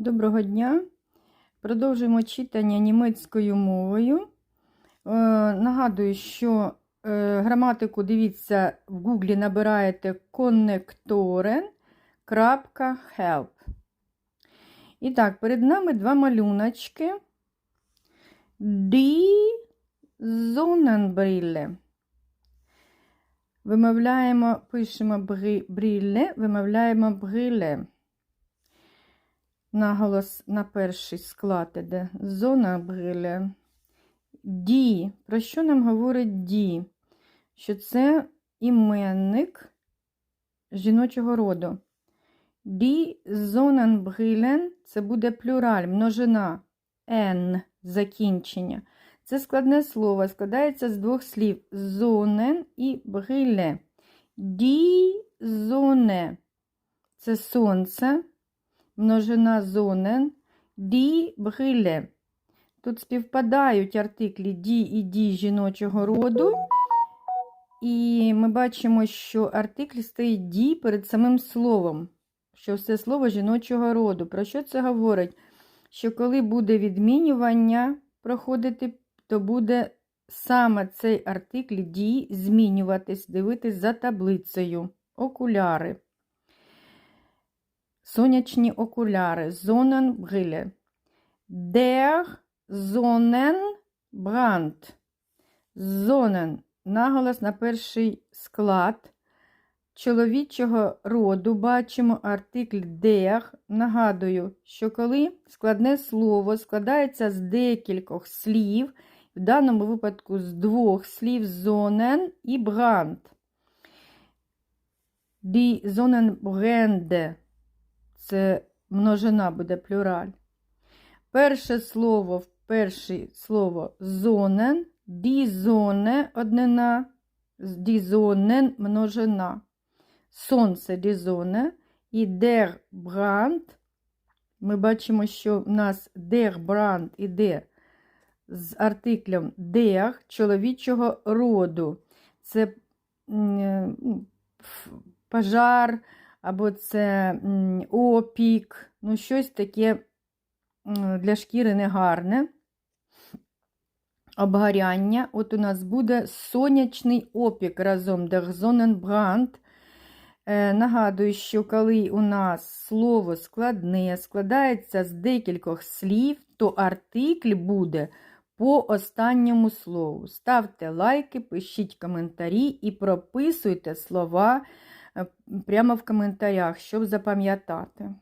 Доброго дня. Продовжуємо читання німецькою мовою. Е, нагадую, що е, граматику дивіться в гуглі набираєте connectoren.help. І так, перед нами два малюночки. Die Sonnenbrille. Вимовляємо, пишемо бріле, вимовляємо бриле. Наголос на перший склад іде. Зона бриле. Ді. Про що нам говорить ді? Що це іменник жіночого роду. Ді Sonnenbrillen – це буде плюраль, множина. Н закінчення. Це складне слово, складається з двох слів зонен і бриле. Ді зоне це сонце, множина зонен, ді бриле. Тут співпадають артиклі ді і ді жіночого роду. І ми бачимо, що артикль стоїть ді перед самим словом, що все слово жіночого роду. Про що це говорить? Що коли буде відмінювання проходити, то буде саме цей артикль дій змінюватись, дивитись за таблицею. Окуляри. Сонячні окуляри. Sonnenbrille. Der Sonnenbrand. Зонен. Наголос на перший склад. Чоловічого роду бачимо артикль der. Нагадую, що коли складне слово складається з декількох слів, в даному випадку з двох слів зонен і бранд. Die Sonnenbrände – це множина буде плюраль. Перше слово перше слово зонен, Sonne – однина, Sonnen – множина. Сонце Sonne і der Brand. Ми бачимо, що в нас der Brand іде з артиклем der чоловічого роду. Це м, ну, пожар, або це опік, ну щось таке для шкіри негарне. Обгоряння. От у нас буде сонячний опік разом Sonnenbrand. Е, Нагадую, що коли у нас слово складне складається з декількох слів, то артикль буде по останньому слову. Ставте лайки, пишіть коментарі і прописуйте слова прямо в коментарях, щоб запам'ятати.